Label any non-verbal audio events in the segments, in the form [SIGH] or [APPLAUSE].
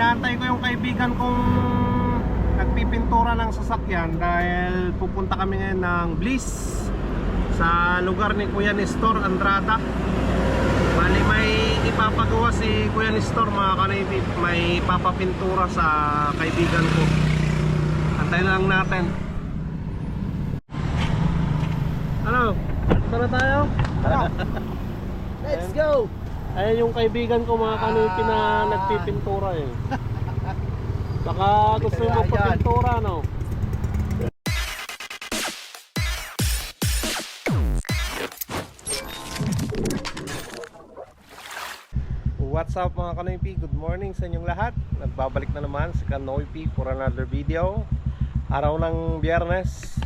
inaantay ko yung kaibigan kong nagpipintura ng sasakyan dahil pupunta kami ngayon ng Bliss sa lugar ni Kuya Nestor Andrada. Bali may ipapagawa si Kuya Nestor mga kanaypi, may papapintura sa kaibigan ko. Antayin lang natin. Ano? Tara tayo? Tara. Let's go! Ayan yung kaibigan ko mga kanaypi na nagpipintura eh. [LAUGHS] Baka gusto mo Ayan. papintura no? What's up mga Kanoypi? Good morning sa inyong lahat Nagbabalik na naman si Kanoypi for another video Araw ng biyernes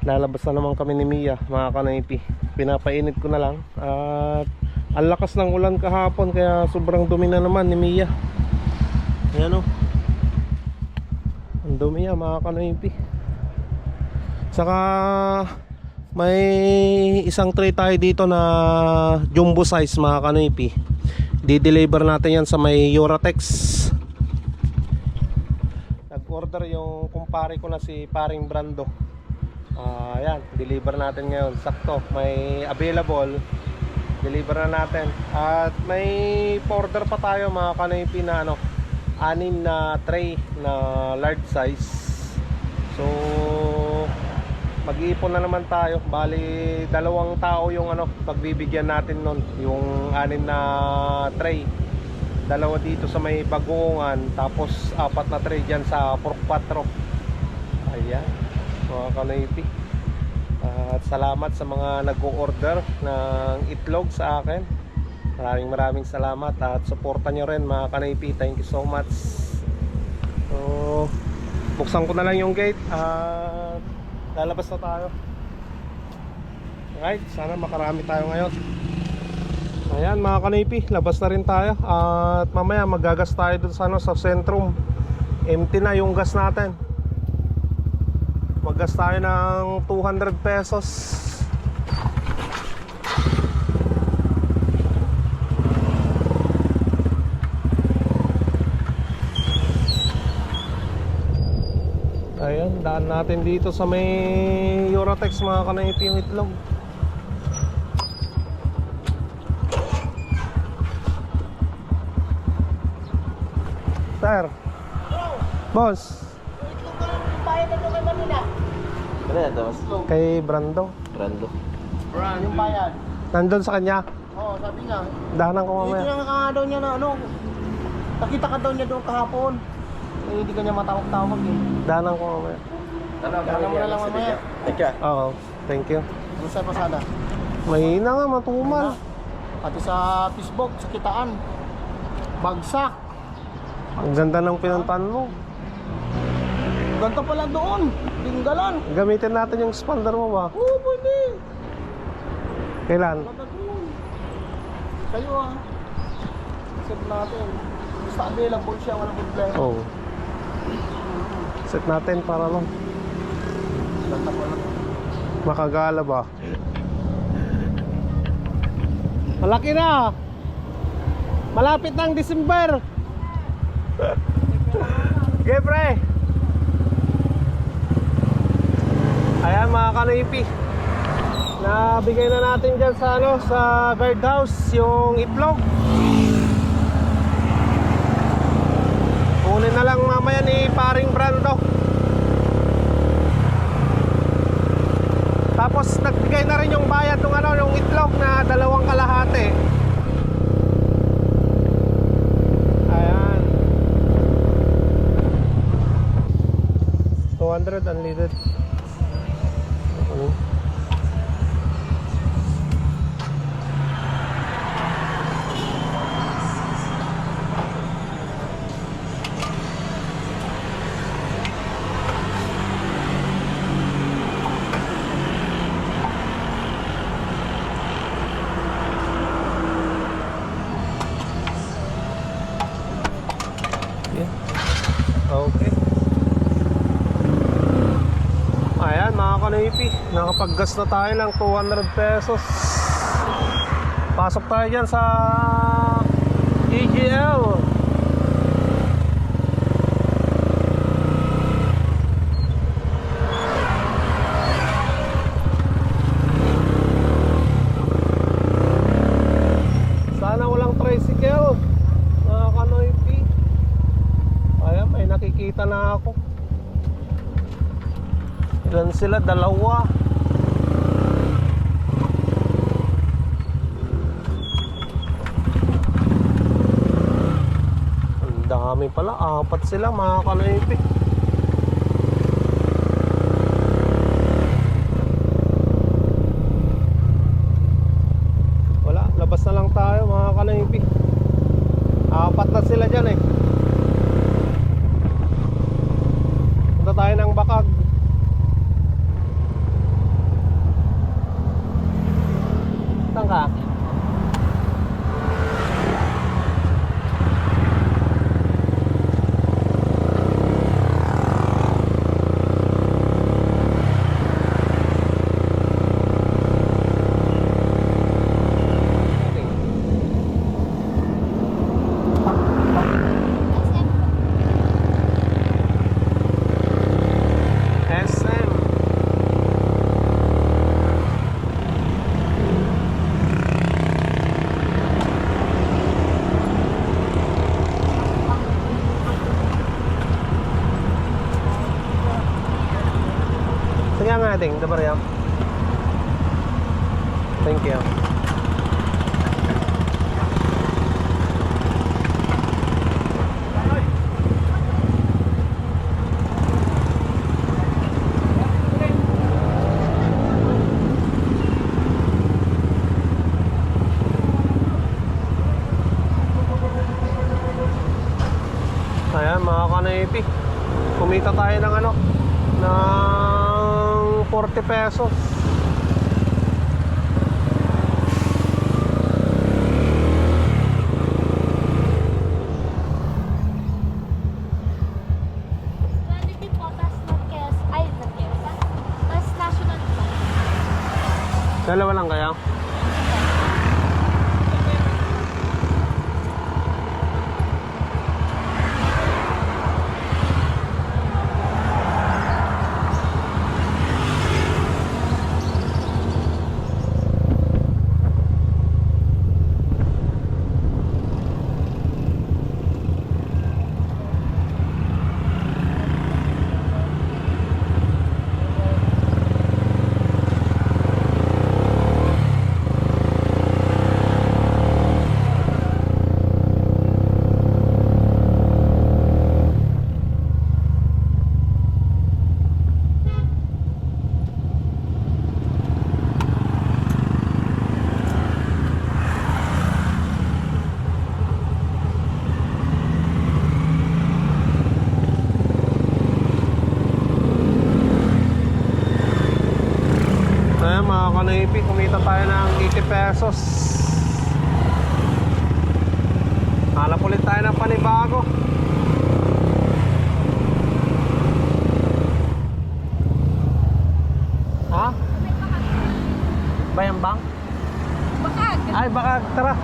Lalabas na naman kami ni Mia mga Kanoypi Pinapainit ko na lang At ang lakas ng ulan kahapon Kaya sobrang dumi na naman ni Mia. Ayan o Ang dumi yan mga Kanoypi. Saka may isang tray tayo dito na jumbo size mga kanoypi. Di-deliver natin yan sa may Eurotex nag-order yung kumpare ko na si paring Brando. Ah, yan, deliver natin ngayon. Sakto, may available deliver na natin. At may order pa tayo mga kanoypi na ano anim na tray na large size. So mag-iipon na naman tayo. Bali dalawang tao yung ano pagbibigyan natin nun yung anin na tray. Dalawa dito sa may bagungan tapos apat na tray dyan sa pork patro. Ayan mga kanaypi at salamat sa mga nag-order ng itlog sa akin. Maraming maraming salamat at suportan nyo rin mga kanaypi. Thank you so much. So buksan ko na lang yung gate at lalabas na tayo. Alright, sana makarami tayo ngayon. Ayan mga kanipi, labas na rin tayo. At mamaya magagas tayo dun sa, ano, sa sentrum Empty na yung gas natin Maggas tayo ng 200 pesos. Ayan, daan natin dito sa may Eurotex mga kanipi yung itlog. Sir. Boss Bayad na kay Manila. Ano yan, Thomas? Kay Brando Brando. Yung bayad. Nandun sa kanya Oo, sabi niya. Dahanan ko mamaya lang ka daw niya na ano. Nakita ka daw niya doon kahapon. Eh, hindi ka niya matawag-tawag eh. Dahanan ko mamaya Ano Kala mo na lang mamaya. Teka. Oo, thank you Ano sa pasada? Mahina nga, matumal Pati sa Facebook, sa kitaan. Bagsak. Ang ganda ng pinuntan mo Ganto pala doon. Tinggalan. Gamitin natin yung expander mo ba? Oo, pwede. Kailan? Doon. Kayo ah. Set natin. Basta available siya, walang problema. Oo oh. Set natin para lang Ganda pala. Makagala ba? Malaki na! Malapit ng December! Okay, Ayan mga kanipi Nabigay na natin dyan sa ano sa guardhouse yung itlog Kunin na lang mamaya ni paring Brando Tapos nagbigay na rin yung bayad ng ano, yung itlog na dalawang kalahati. Ayan. 200 unleaded. Okay. Yeah. Okay. Ayan mga kanipi, nakapaggas na tayo ng 200 pesos. Pasok tayo dyan sa EGL. ka na ako. Ilan sila? Dalawa. Ang dami pala. Apat sila mga kanoipik. Wala. Labas na lang tayo mga kanoipik. Apat na sila dyan eh. Punta tayo ng bakag. Saan ka? SM. Sige nga ating, dabar yan. Thank you. Ayan mga kanaypi Kumita tayo ng ano 40 pesos kanaypi Kumita tayo ng 80 pesos. Hanap ulit tayo ng panibago Ha? Bayambang? Bakag! Ay, bakag, tara.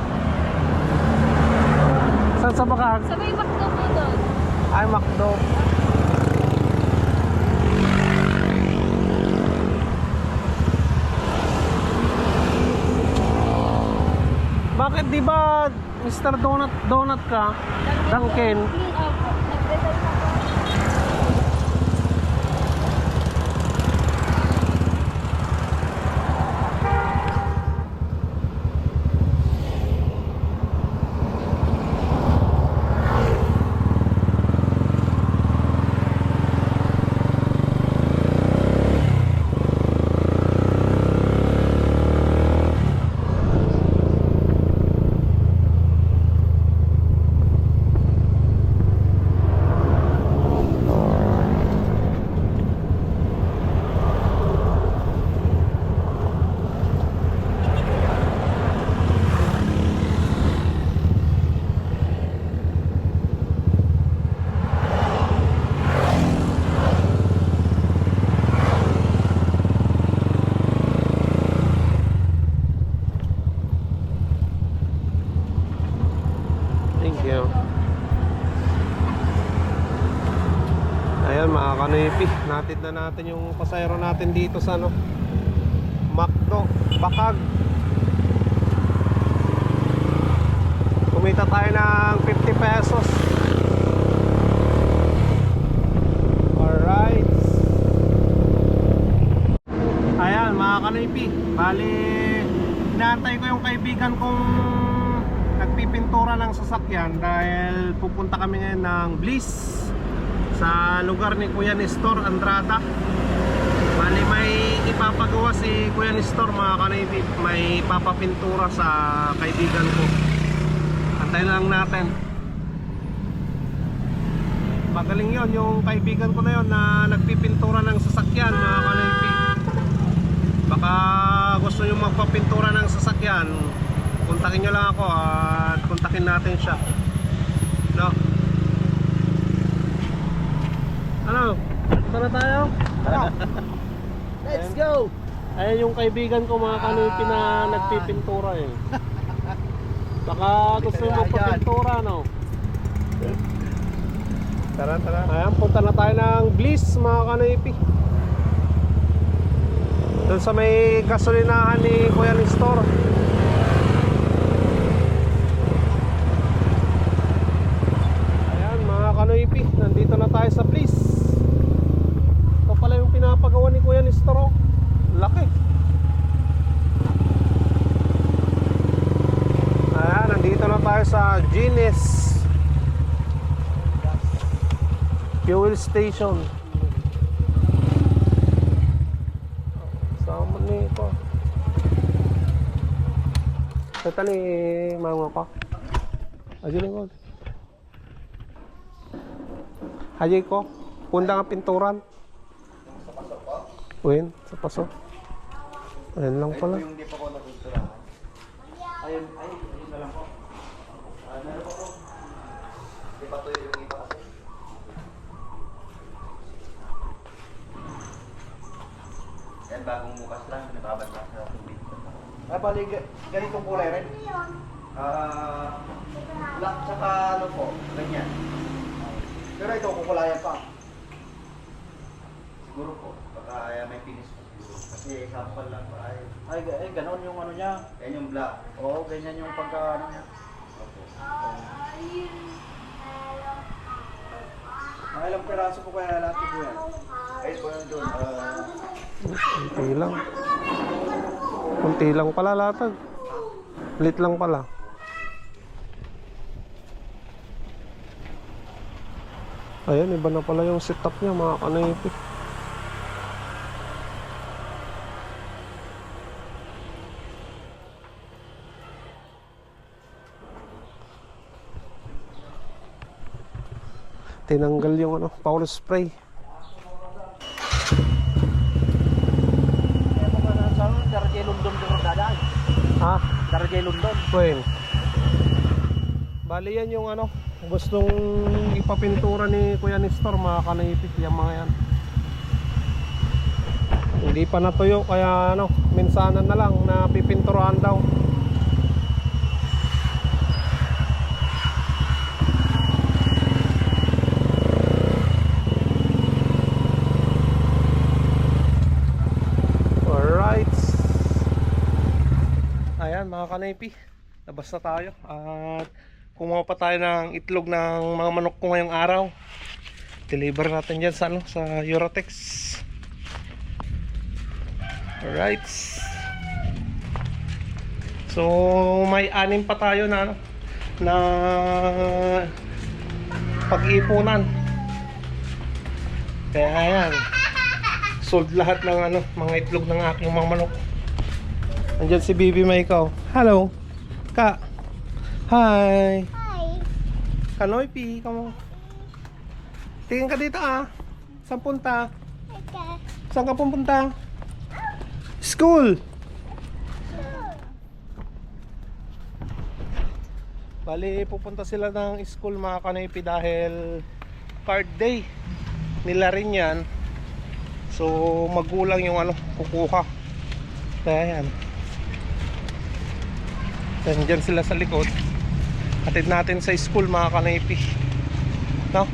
Saan sa bakag? Sabay bakto po doon. Ay, Macdo. Bakit di ba Mr. Donut Donut ka? Dunkin. Lepi, natid na natin yung pasayro natin dito sa ano Macdo, Bakag. Kumita tayo ng 50 pesos. Alright. Ayan mga kanipi Bali Inaantay ko yung kaibigan kong Nagpipintura ng sasakyan Dahil pupunta kami ngayon ng Bliss sa lugar ni Kuya Nestor Andrada. Bali may ipapagawa si Kuya Nestor mga kanaibig, may papapintura sa kaibigan ko. Antayin na lang natin. Magaling yon yung kaibigan ko na yon na nagpipintura ng sasakyan mga kanaibig. Baka gusto nyo magpapintura ng sasakyan Kontakin nyo lang ako at kontakin natin siya No? Ano? Na tayo? [LAUGHS] Let's go! Ayan yung kaibigan ko mga kanipi na nagpipintura eh [LAUGHS] Baka gusto nyo magpapintura no? Tara, tara. Ayan, punta na tayo ng Bliss mga kanipi Doon sa may gasolinahan ni Kuya Nestor Ayan mga kanoipi, nandito na tayo sa Bliss Ito pala yung pinapagawa ni Kuya Nestor oh. Laki Ayan, nandito na tayo sa Genius Fuel station Sama ni ko Ito ni mama ko Ajun ko Haji ko, punta nga pinturan. Uwin, sa paso. Ayun lang pala. Ko. Ayun, ay, ayun na lang po. Ah, meron pa po. Hindi pa to yung iba kasi. Yan, bagong bukas lang. Lang sa tubig. Ah, bali, ga- ganitong kulay rin? Ah, black tsaka ano po, ganyan. Pero ito, kukulayan pa. Siguro po, baka ay, may finish po siguro. Kasi sample lang pa ay. Ay, ay, ganon yung ano niya. Yan yung black. Oo, ganyan yung pagka ano niya. Opo. Mga ilang peraso po kaya lahat po yan? Ayun po yun doon. ah, Kunti lang. Kunti lang pala latag. Lit lang pala. Ayan, iba na pala yung setup niya mga kanipi. Tinanggal yung ano, power spray. Kaya po ka sa ano, Darjay London ko dadaan. Ha? Bueno. Bali yan yung ano, gustong ipapintura ni Kuya Nestor mga kanipit yung mga yan. Hindi pa natuyo kaya ano, minsanan na lang na pipinturahan daw. Alright. Ayan mga kanaypi, labas na tayo at kumuha pa tayo ng itlog ng mga manok ko ngayong araw. Deliver natin dyan sa, ano, sa Eurotex. Alright. So may anim pa tayo na ano, na pag-ipunan. Kaya ayan, sold lahat ng ano, mga itlog ng aking mga manok. Andiyan si Bibi Maikaw. Hello. Ka. Hi. Hi. Kanoy Pi, kamo. Tingin ka dito ah. Saan punta? Okay. Saan ka pupunta? School. Bali, pupunta sila ng school mga kanipi dahil card day nila rin yan. So, magulang yung ano, kukuha. Kaya yan. Then, dyan sila sa likod. Atid natin sa school mga kanipi. No?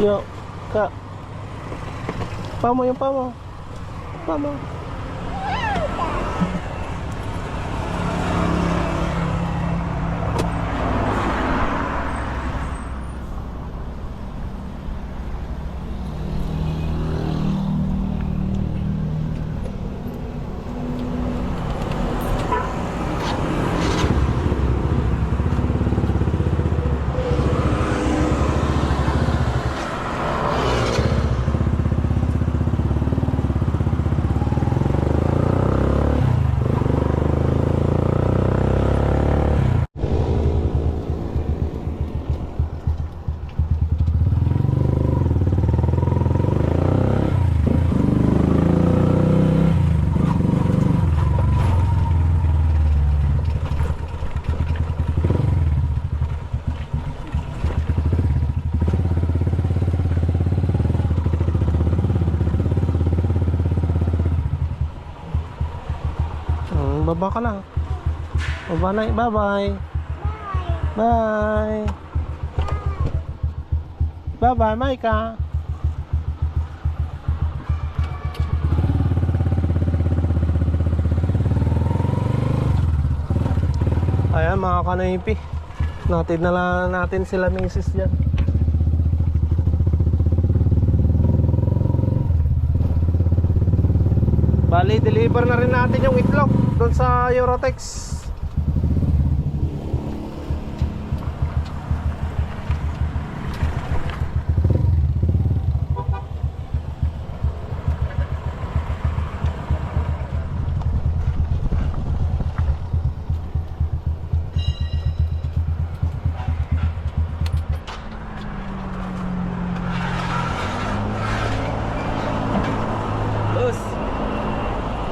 Yo, ka. Pamo yung pamo. Pamo. Baba ka na. Baba na, bye-bye. Bye. Bye-bye, Maika. Ayan mga kanaypi. Natin na lang natin sila misis dyan. Bali, deliver na rin natin yung itlog doon sa Eurotex. Boss!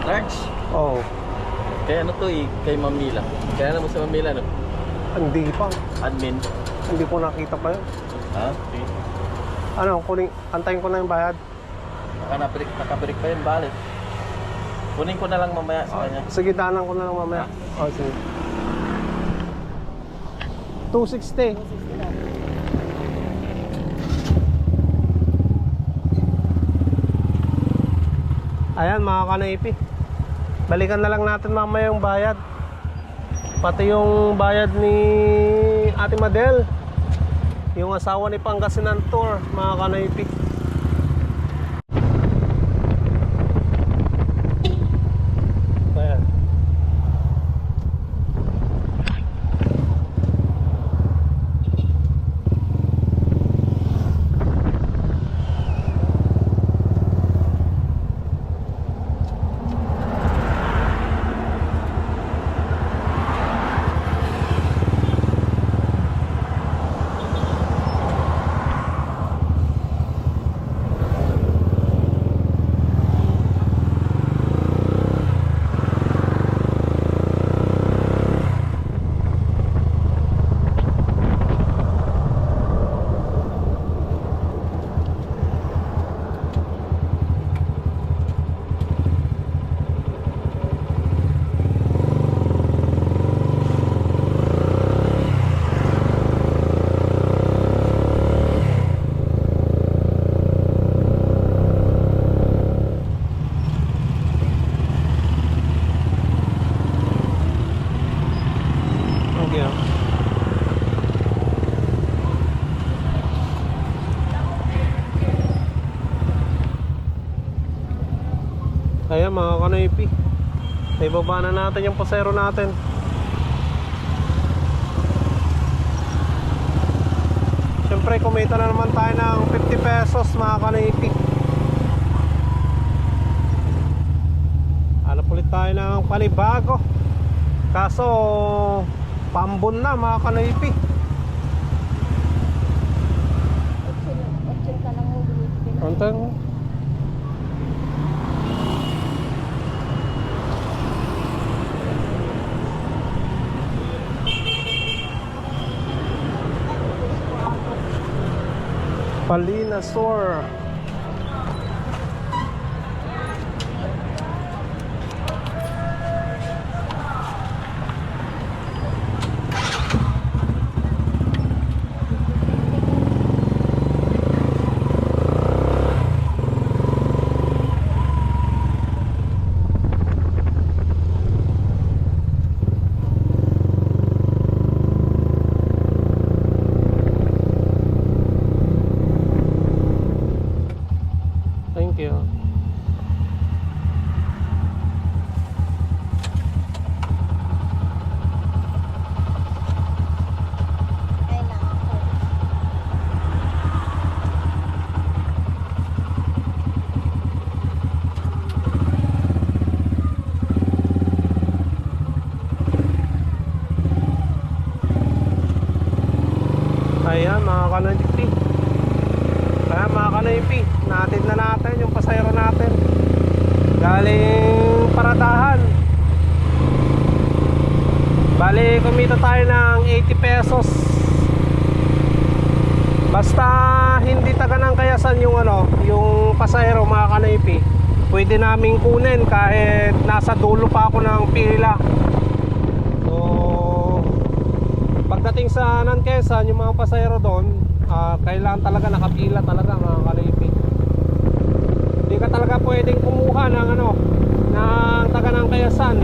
Large? Oh, Kaya ano to eh, kay Mamila. Kaya ano mo sa Mamila, no? hindi pa. Admin. Hindi ko nakita pa yun. Ha? Okay. Ano, kunin, antayin ko na yung bayad. Baka napirik, nakapirik pa yun, balik. Kunin ko na lang mamaya sa kanya. Sige, danan ko na lang mamaya. Oh, sige. 260. Ayan mga kanaypi. Balikan na lang natin mamaya yung bayad. Pati yung bayad ni Ate Madel. Yung asawa ni Pangasinan Tour, mga kanaypi. Ayan. Thank you. Kanoypi. Ibaba na natin yung pasero natin. Siyempre kumita na naman tayo ng 50 pesos mga kanoypi. Hanap ulit tayo ng panibago. Kaso pambon na mga kanoypi. Option ka lang mo. Anteng. Palina Store. Thank you. Ay lang. Ayan mga kanoypi. Ayan mga kanoypi. Natin na natin yung pasayro natin. Galing paradahan. Bali kumita tayo ng 80 pesos. Basta hindi taga ng kayasan yung ano, yung pasayro mga kanoypi. pwede naming kunin kahit nasa dulo pa ako ng pila. So, pagdating sa Nankesan, yung mga pasahero doon, ah, kailangan talaga nakapila talaga mga kalipi. Hindi ka talaga pwedeng kumuha ng ano, ng taga ng kayasan